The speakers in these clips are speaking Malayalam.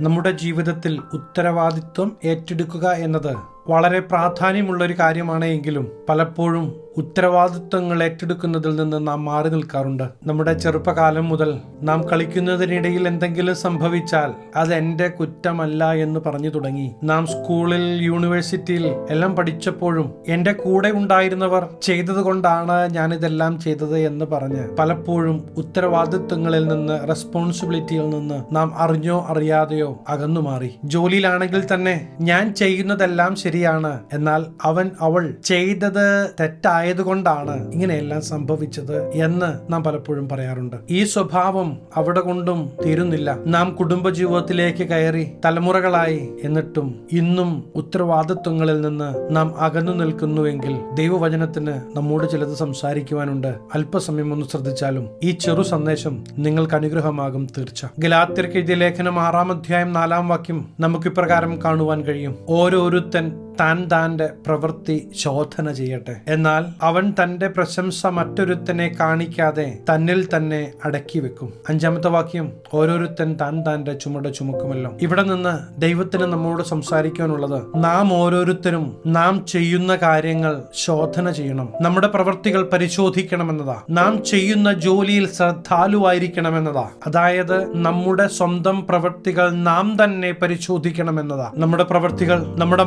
നമ്മുടെ ജീവിതത്തിൽ ഉത്തരവാദിത്വം ഏറ്റെടുക്കുക എന്നത് വളരെ പ്രാധാന്യമുള്ള ഒരു കാര്യമാണ് എങ്കിലും പലപ്പോഴും ഉത്തരവാദിത്വങ്ങൾ ഏറ്റെടുക്കുന്നതിൽ നിന്ന് നാം മാറി നിൽക്കാറുണ്ട്. നമ്മുടെ ചെറുപ്പകാലം മുതൽ നാം കളിക്കുന്നതിനിടയിൽ എന്തെങ്കിലും സംഭവിച്ചാൽ അത് എന്റെ കുറ്റമല്ല എന്ന് പറഞ്ഞു തുടങ്ങി. നാം സ്കൂളിൽ യൂണിവേഴ്സിറ്റിയിൽ എല്ലാം പഠിച്ചപ്പോഴും എന്റെ കൂടെ ഉണ്ടായിരുന്നവർ ചെയ്തത് കൊണ്ടാണ് ഞാനിതെല്ലാം ചെയ്തത് എന്ന് പറഞ്ഞ് പലപ്പോഴും ഉത്തരവാദിത്വങ്ങളിൽ നിന്ന് റെസ്പോൺസിബിലിറ്റിയിൽ നിന്ന് നാം അറിഞ്ഞോ അറിയാതെയോ അകന്നു മാറി. ജോലിയിലാണെങ്കിൽ തന്നെ ഞാൻ ചെയ്യുന്നതെല്ലാം ശരിയാണ്. എന്നാൽ അവൻ അവൾ ചെയ്തത് തെറ്റായതുകൊണ്ടാണ് ഇങ്ങനെയെല്ലാം സംഭവിച്ചത് എന്ന് നാം പലപ്പോഴും പറയാറുണ്ട്. ഈ സ്വഭാവം അവിടെ കൊണ്ടും തീരുന്നില്ല. നാം കുടുംബജീവിതത്തിലേക്ക് കയറി തലമുറകളായി എന്നിട്ടും ഇന്നും ഉത്തരവാദിത്വങ്ങളിൽ നിന്ന് നാം അകന്നു നിൽക്കുന്നുവെങ്കിൽ ദൈവവചനത്തിന് നമ്മോട് ചിലത് സംസാരിക്കുവാനുണ്ട്. അല്പസമയം ഒന്ന് ശ്രദ്ധിച്ചാലും ഈ ചെറു സന്ദേശം നിങ്ങൾക്ക് അനുഗ്രഹമാകും തീർച്ച. ഗലാത്യർക്ക് എഴുതിയ ലേഖനം ആറാം അധ്യായം നാലാം വാക്യം നമുക്ക് ഇപ്രകാരം കാണുവാൻ കഴിയും. ഓരോരുത്തൻ താൻ താന്റെ പ്രവൃത്തി ശോധന ചെയ്യട്ടെ. എന്നാൽ അവൻ തന്റെ പ്രശംസ മറ്റൊരുത്തനെ കാണിക്കാതെ തന്നിൽ തന്നെ അടക്കി വെക്കും. അഞ്ചാമത്തെ വാക്യം ഓരോരുത്തൻ താൻ താന്റെ ചുമട് ചുമക്കുമല്ലോ. ഇവിടെ നിന്ന് ദൈവത്തിന് നമ്മോട് സംസാരിക്കാനുള്ളത് നാം ഓരോരുത്തരും നാം ചെയ്യുന്ന കാര്യങ്ങൾ ശോധന ചെയ്യണം. നമ്മുടെ പ്രവൃത്തികൾ പരിശോധിക്കണമെന്നതാ. നാം ചെയ്യുന്ന ജോലിയിൽ ശ്രദ്ധാലുവായിരിക്കണമെന്നതാ. അതായത് നമ്മുടെ സ്വന്തം പ്രവൃത്തികൾ നാം തന്നെ പരിശോധിക്കണമെന്നതാ. നമ്മുടെ പ്രവൃത്തികൾ നമ്മുടെ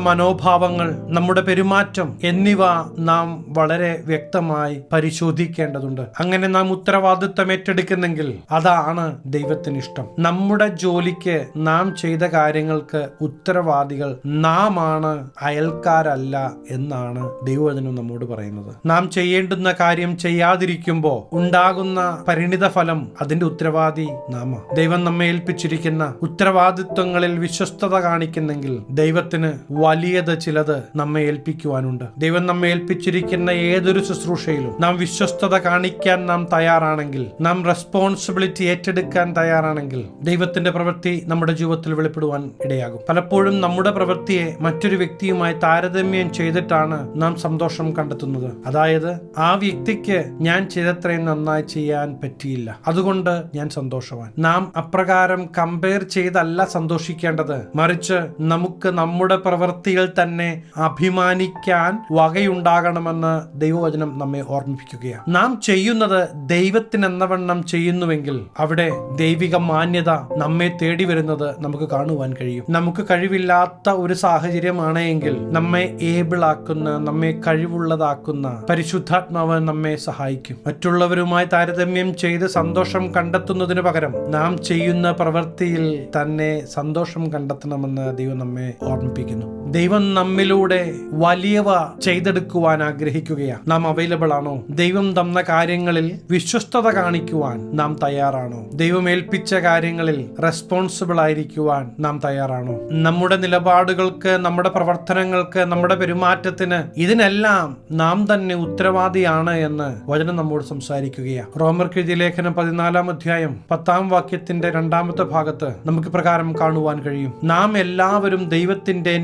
മനോഭാവങ്ങൾ നമ്മുടെ പെരുമാറ്റം എന്നിവ നാം വളരെ വ്യക്തമായി പരിശോധിക്കേണ്ടതുണ്ട്. അങ്ങനെ നാം ഉത്തരവാദിത്വം ഏറ്റെടുക്കുന്നെങ്കിൽ അതാണ് ദൈവത്തിന് ഇഷ്ടം നമ്മുടെ ജോലിക്ക് നാം ചെയ്ത കാര്യങ്ങൾക്ക് ഉത്തരവാദികൾ നാം ആണ് അയൽക്കാരല്ല എന്നാണ് ദൈവവചനം നമ്മോട് പറയുന്നത്. നാം ചെയ്യേണ്ടുന്ന കാര്യം ചെയ്യാതിരിക്കുമ്പോൾ ഉണ്ടാകുന്ന പരിണിത ഫലം അതിന്റെ ഉത്തരവാദി നാമ. ദൈവം നമ്മെ ഏൽപ്പിച്ചിരിക്കുന്ന ഉത്തരവാദിത്വങ്ങളിൽ വിശ്വസ്തത കാണിക്കുന്നെങ്കിൽ ദൈവത്തിന് വലിയത് ചിലത് നമ്മെ ഏൽപ്പിക്കുവാനുണ്ട്. ദൈവം നമ്മെ ഏൽപ്പിച്ചിരിക്കുന്ന ഏതൊരു ശുശ്രൂഷയിലും നാം വിശ്വസ്തത കാണിക്കാൻ നാം തയ്യാറാണെങ്കിൽ നാം റെസ്പോൺസിബിലിറ്റി ഏറ്റെടുക്കാൻ തയ്യാറാണെങ്കിൽ ദൈവത്തിന്റെ പ്രവൃത്തി നമ്മുടെ ജീവിതത്തിൽ വെളിപ്പെടുവാൻ ഇടയാകും. പലപ്പോഴും നമ്മുടെ പ്രവൃത്തിയെ മറ്റൊരു വ്യക്തിയുമായി താരതമ്യം ചെയ്തിട്ടാണ് നാം സന്തോഷം കണ്ടെത്തുന്നത്. അതായത് ആ വ്യക്തിക്ക് ഞാൻ ചെയ്തത്രയും നന്നായി ചെയ്യാൻ പറ്റിയില്ല. അതുകൊണ്ട് ഞാൻ സന്തോഷവാൻ. നാം അപ്രകാരം കമ്പയർ ചെയ്തല്ല സന്തോഷിക്കേണ്ടത്. മറിച്ച് നമുക്ക് നമ്മുടെ പ്രവൃത്തിയിൽ തന്നെ അഭിമാനിക്കാൻ വകയുണ്ടാകണമെന്ന് ദൈവവചനം നമ്മെ ഓർമ്മിപ്പിക്കുകയാണ്. നാം ചെയ്യുന്നത് ദൈവത്തിനെന്നവണ്ണം ചെയ്യുന്നുവെങ്കിൽ അവിടെ ദൈവിക മാന്യത നമ്മെ തേടി വരുന്നത് നമുക്ക് കാണുവാൻ കഴിയും. നമുക്ക് കഴിവില്ലാത്ത ഒരു സാഹചര്യമാണ് എങ്കിൽ നമ്മെ ഏബിൾ ആക്കുന്ന നമ്മെ കഴിവുള്ളതാക്കുന്ന പരിശുദ്ധാത്മാവ് നമ്മെ സഹായിക്കും. മറ്റുള്ളവരുമായി താരതമ്യം ചെയ്ത് സന്തോഷം കണ്ടെത്തുന്നതിന് പകരം നാം ചെയ്യുന്ന പ്രവൃത്തിയിൽ തന്നെ സന്തോഷം കണ്ടെത്തണമെന്ന് ദൈവം നമ്മെ ഓർമ്മിപ്പിക്കുന്നു. ദൈവം നമ്മിലൂടെ വലിയവ ചെയ്തെടുക്കുവാൻ ആഗ്രഹിക്കുകയാണ്. നാം അവൈലബിൾ ആണോ? ദൈവം തന്ന കാര്യങ്ങളിൽ വിശ്വസ്തത കാണിക്കുവാൻ നാം തയ്യാറാണോ? ദൈവം ഏൽപ്പിച്ച കാര്യങ്ങളിൽ റെസ്പോൺസിബിൾ ആയിരിക്കുവാൻ നാം തയ്യാറാണോ? നമ്മുടെ നിലപാടുകൾക്ക് നമ്മുടെ പ്രവർത്തനങ്ങൾക്ക് നമ്മുടെ പെരുമാറ്റത്തിന് ഇതിനെല്ലാം നാം തന്നെ ഉത്തരവാദിയാണ് എന്ന് വചനം നമ്മോട് സംസാരിക്കുകയാണ്. റോമർ കെഴുതി ലേഖനം പതിനാലാം അധ്യായം പത്താം വാക്യത്തിന്റെ രണ്ടാമത്തെ ഭാഗത്ത് നമുക്ക് പ്രകാരം കാണുവാൻ കഴിയും. നാം എല്ലാവരും ദൈവത്തിന്റെ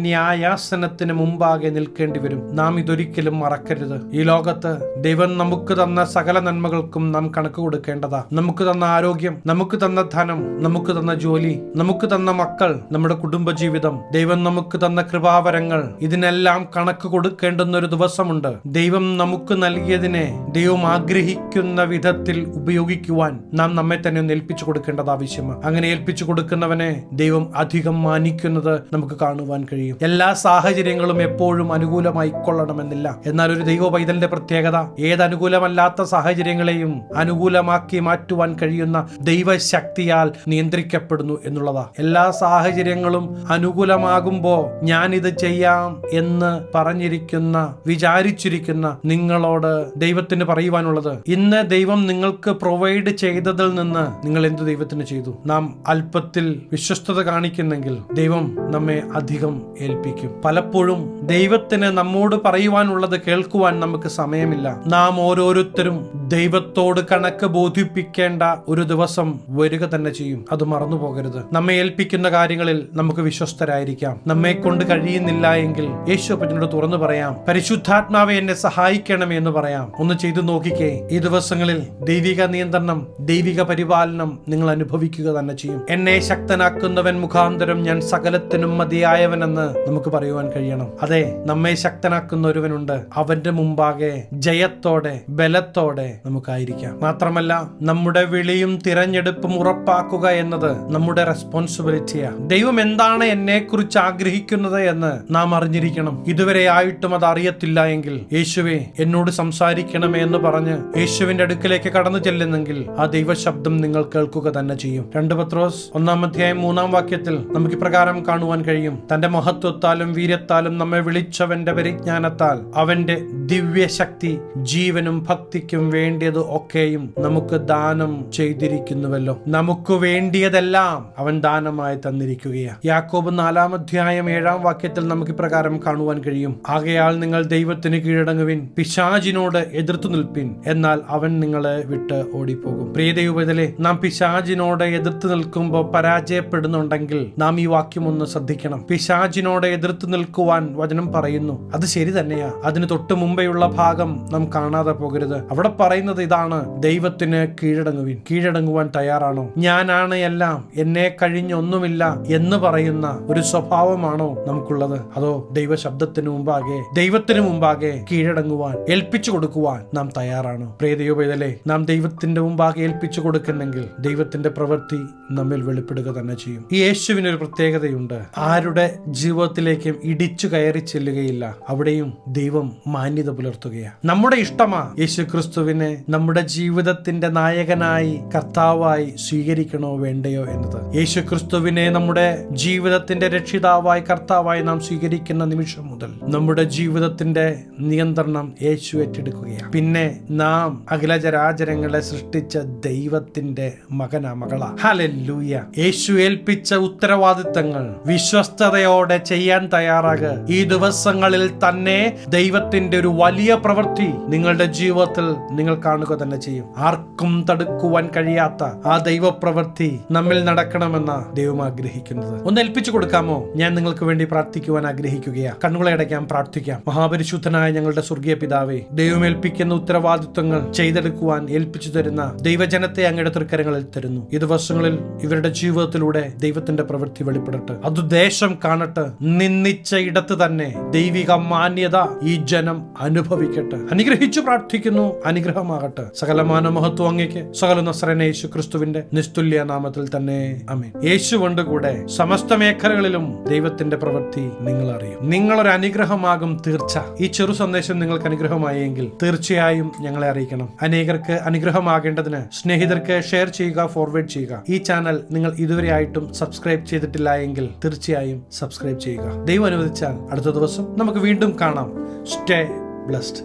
ന്യായാസനത്തിന് മുമ്പാകെ നിൽക്കേണ്ടി വരും. നാം ഇതൊരിക്കലും മറക്കരുത്. ഈ ലോകത്ത് ദൈവം നമുക്ക് തന്ന സകല നന്മകൾക്കും നാം കണക്ക് കൊടുക്കേണ്ടതാ. നമുക്ക് തന്ന ആരോഗ്യം നമുക്ക് തന്ന ധനം നമുക്ക് തന്ന ജോലി നമുക്ക് തന്ന മക്കൾ നമ്മുടെ കുടുംബജീവിതം ദൈവം നമുക്ക് തന്ന കൃപാവരങ്ങൾ ഇതിനെല്ലാം കണക്ക് കൊടുക്കേണ്ടുന്ന ഒരു ദിവസമുണ്ട്. ദൈവം നമുക്ക് നൽകിയതിനെ ദൈവം ആഗ്രഹിക്കുന്ന വിധത്തിൽ ഉപയോഗിക്കുവാൻ നാം നമ്മെ തന്നെ ഒന്ന് ഏൽപ്പിച്ചു കൊടുക്കേണ്ടത് ആവശ്യമാണ്. അങ്ങനെ ഏൽപ്പിച്ചു കൊടുക്കുന്നവനെ ദൈവം അധികം മാനിക്കുന്നത് നമുക്ക് കാണുവാൻ കഴിയും. എല്ലാ സാഹചര്യങ്ങളും എപ്പോഴും അനുകൂലമായി കൊള്ളണമെന്നില്ല. എന്നാൽ ഒരു ദൈവ പൈതലിന്റെ പ്രത്യേകത ഏത് അനുകൂലമല്ലാത്ത സാഹചര്യങ്ങളെയും അനുകൂലമാക്കി മാറ്റുവാൻ കഴിയുന്ന ദൈവശക്തിയാൽ നിയന്ത്രിക്കപ്പെടുന്നു എന്നുള്ളതാ. എല്ലാ സാഹചര്യങ്ങളും അനുകൂലമാകുമ്പോ ഞാൻ ഇത് ചെയ്യാം എന്ന് പറഞ്ഞിരിക്കുന്ന വിചാരിച്ചിരിക്കുന്ന നിങ്ങളോട് ദൈവത്തിന് പറയുവാനുള്ളത്. ഇന്ന് ദൈവം നിങ്ങൾക്ക് പ്രൊവൈഡ് ചെയ്തതിൽ നിന്ന് നിങ്ങൾ എന്ത് ദൈവത്തിന് ചെയ്തു? നാം അല്പത്തിൽ വിശ്വസ്തത കാണിക്കുന്നെങ്കിൽ ദൈവം നമ്മെ അധികം ഏൽപ്പിക്കും. ബോധിപ്പിക്കും പലപ്പോഴും ദൈവത്തിന് നമ്മോട് പറയുവാനുള്ളത് കേൾക്കുവാൻ നമുക്ക് സമയമില്ല. നാം ഓരോരുത്തരും ദൈവത്തോട് കണക്ക് ബോധിപ്പിക്കേണ്ട ഒരു ദിവസം വരിക തന്നെ ചെയ്യും. അത് മറന്നു പോകരുത്. നമ്മെ ഏൽപ്പിക്കുന്ന കാര്യങ്ങളിൽ നമുക്ക് വിശ്വസ്തരായിരിക്കാം. നമ്മെ കൊണ്ട് കഴിയുന്നില്ല എങ്കിൽ യേശു അപ്പനോട് തുറന്നു പറയാം പരിശുദ്ധാത്മാവെ എന്നെ സഹായിക്കണമേ എന്ന് പറയാം. ഒന്ന് ചെയ്തു നോക്കിക്കേ ഈ ദിവസങ്ങളിൽ ദൈവിക നിയന്ത്രണം ദൈവിക പരിപാലനം നിങ്ങൾ അനുഭവിക്കുക തന്നെ ചെയ്യും. എന്നെ ശക്തനാക്കുന്നവൻ മുഖാന്തരം ഞാൻ സകലത്തിനും മതിയായവനെന്ന് നമുക്ക് പറയുവാൻ കഴിയണം. അതെ നമ്മെ ശക്തനാക്കുന്ന ഒരുവനുണ്ട് അവന്റെ മുമ്പാകെ ജയത്തോടെ ബലത്തോടെ നമുക്കായിരിക്കാം. മാത്രമല്ല നമ്മുടെ വിളിയും തിരഞ്ഞെടുപ്പും ഉറപ്പാക്കുക എന്നത് നമ്മുടെ റെസ്പോൺസിബിലിറ്റിയാ ദൈവം എന്താണ് എന്നെ കുറിച്ച് ആഗ്രഹിക്കുന്നത് എന്ന് നാം അറിഞ്ഞിരിക്കണം. ഇതുവരെ ആയിട്ടും അത് അറിയത്തില്ല എങ്കിൽ യേശുവെ എന്നോട് സംസാരിക്കണമേ എന്ന് പറഞ്ഞ് യേശുവിന്റെ അടുക്കലേക്ക് കടന്നു ചെല്ലുന്നെങ്കിൽ ആ ദൈവശബ്ദം നിങ്ങൾ കേൾക്കുക തന്നെ ചെയ്യും. രണ്ട് പത്രോസ് ഒന്നാം അധ്യായം മൂന്നാം വാക്യത്തിൽ നമുക്ക് ഇപ്രകാരം കാണുവാൻ കഴിയും. തന്റെ മഹത്വത്താലും വീര്യത്താലും നമ്മെ വിളിച്ചവന്റെ പരിജ്ഞാനത്താൽ അവന്റെ ദിവ്യശക്തി ജീവനും ഭക്തിക്കും വേണ്ടിയത് ഒക്കെയും നമുക്ക് ദാനം ചെയ്തിരിക്കുന്നുവല്ലോ. നമുക്ക് വേണ്ടിയതെല്ലാം അവൻ ദാനമായി തന്നിരിക്കുകയാണ് യാക്കോബ് നാലാം അധ്യായം ഏഴാം വാക്യത്തിൽ നമുക്ക് ഇപ്രകാരം കാണുവാൻ കഴിയും. ആകയാൽ നിങ്ങൾ ദൈവത്തിന് കീഴടങ്ങുവിൻ പിശാജിനോട് എതിർത്തു നിൽപ്പിൻ എന്നാൽ അവൻ നിങ്ങളെ വിട്ട് ഓടിപ്പോകും. പ്രിയതയുപതലെ നാം പിശാജിനോട് എതിർത്ത് നിൽക്കുമ്പോൾ പരാജയപ്പെടുന്നുണ്ടെങ്കിൽ നാം ഈ വാക്യം ഒന്ന് ശ്രദ്ധിക്കണം. പിശാജിനോട് എതിർത്ത് നിൽക്കുവാൻ വചനം പറയുന്നു. അത് ശരി തന്നെയാ. അതിന് തൊട്ട് മുമ്പെയുള്ള ഭാഗം നാം കാണാതെ പോകരുത്. അവിടെ പറയുന്നത് ഇതാണ്. ദൈവത്തിന് കീഴടങ്ങുവിൻ. കീഴടങ്ങുവാൻ തയ്യാറാണോ? ഞാനാണ് എല്ലാം. എന്നെ കഴിഞ്ഞൊന്നുമില്ല എന്ന് പറയുന്ന ഒരു സ്വഭാവമാണോ നമുക്കുള്ളത്? അതോ ദൈവ ശബ്ദത്തിന് മുമ്പാകെ ദൈവത്തിന് മുമ്പാകെ കീഴടങ്ങുവാൻ ഏൽപ്പിച്ചു കൊടുക്കുവാൻ നാം തയ്യാറാണോ? പ്രിയതയോപേതലെ നാം ദൈവത്തിന്റെ മുമ്പാകെ ഏൽപ്പിച്ചു കൊടുക്കുന്നെങ്കിൽ ദൈവത്തിന്റെ പ്രവൃത്തി നമ്മിൽ വെളിപ്പെടുക തന്നെ ചെയ്യും. ഈ യേശുവിനൊരു പ്രത്യേകതയുണ്ട്. ആരുടെ ജീവിതത്തിലേക്കും ഇടിച്ചു കയറി ചെല്ലുകയില്ല. അവിടെയും ദൈവം മാന്യത പുലർത്തുകയാണ് നമ്മുടെ ഇഷ്ടമാ യേശു ക്രിസ്തുവിനെ നമ്മുടെ ജീവിതത്തിന്റെ നായകനായി കർത്താവായി സ്വീകരിക്കണോ വേണ്ടയോ എന്നത്. യേശു ക്രിസ്തുവിനെ നമ്മുടെ ജീവിതത്തിന്റെ രക്ഷിതാവായി കർത്താവായി നാം സ്വീകരിക്കുന്ന നിമിഷം മുതൽ നമ്മുടെ ജീവിതത്തിന്റെ നിയന്ത്രണം യേശു ഏറ്റെടുക്കുകയാണ് പിന്നെ നാം അഖിലചരാചരങ്ങളെ സൃഷ്ടിച്ച ദൈവത്തിന്റെ മകന മകള. ഹലൂയ യേശു ഏൽപ്പിച്ച ഉത്തരവാദിത്തങ്ങൾ വിശ്വസ്തയോടെ ചെയ്യാൻ തയ്യാറാകുക ഈ ദിവസങ്ങളിൽ തന്നെ ദൈവത്തിന്റെ ഒരു വലിയ പ്രവൃത്തി നിങ്ങളുടെ ജീവിതത്തിൽ നിങ്ങൾ കാണുക തന്നെ ചെയ്യും. ആർക്കും തടുക്കുവാൻ കഴിയാത്ത ആ ദൈവപ്രവൃത്തി നമ്മിൽ നടക്കണമെന്ന ദൈവം ആഗ്രഹിക്കുന്നത്. ഒന്ന് ഏൽപ്പിച്ചു കൊടുക്കാമോ? ഞാൻ നിങ്ങൾക്ക് വേണ്ടി പ്രാർത്ഥിക്കുവാൻ ആഗ്രഹിക്കുകയാ. കണ്ണുകളെ അടയ്ക്കാൻ പ്രാർത്ഥിക്കാം. മഹാപരിശുദ്ധനായ ഞങ്ങളുടെ സ്വർഗീയ പിതാവേ ദൈവം ഏൽപ്പിക്കുന്ന ഉത്തരവാദിത്വങ്ങൾ ചെയ്തെടുക്കുവാൻ ഏൽപ്പിച്ചു തരുന്ന ദൈവജനത്തെ അങ്ങയുടെ തൃക്കരങ്ങളിൽ തരുന്നു. ഈ ദിവസങ്ങളിൽ ഇവരുടെ ജീവിതത്തിലൂടെ ദൈവത്തിന്റെ പ്രവൃത്തി വെളിപ്പെടട്ടെ. അത് ദേശം കാണട്ടെ. നിന്നിച്ച ഇടത്ത് തന്നെ ദൈവിക മാന്യത ഈ ജനം അനുഭവിക്കട്ടെ. അനുഗ്രഹിച്ചു പ്രാർത്ഥിക്കുന്നു അനുഗ്രഹമാകട്ടെ. സകലമാന മഹത്വം അങ്ങേക്ക് സകല നസ്രന യേശു ക്രിസ്തുവിന്റെ നിസ്തുല്യ നാമത്തിൽ തന്നെ. അമേ യേശു കൊണ്ട് കൂടെ സമസ്ത മേഖലകളിലും ദൈവത്തിന്റെ പ്രവൃത്തി നിങ്ങൾ അറിയും. നിങ്ങളൊരു അനുഗ്രഹമാകും തീർച്ച. ഈ ചെറു സന്ദേശം നിങ്ങൾക്ക് അനുഗ്രഹമായെങ്കിൽ തീർച്ചയായും ഞങ്ങളെ അറിയിക്കണം. അനേകർക്ക് അനുഗ്രഹമാകേണ്ടതിന് സ്നേഹിതർക്ക് ഷെയർ ചെയ്യുക ഫോർവേഡ് ചെയ്യുക. ഈ ചാനൽ നിങ്ങൾ ഇതുവരെ ആയിട്ടും സബ്സ്ക്രൈബ് ചെയ്തിട്ടില്ല എങ്കിൽ തീർച്ചയായും സബ്സ്ക്രൈബ് ചെയ്യുക. ദൈവം അനുവദിച്ചാൽ അടുത്ത ദിവസം നമുക്ക് വീണ്ടും കാണാം. Stay blessed.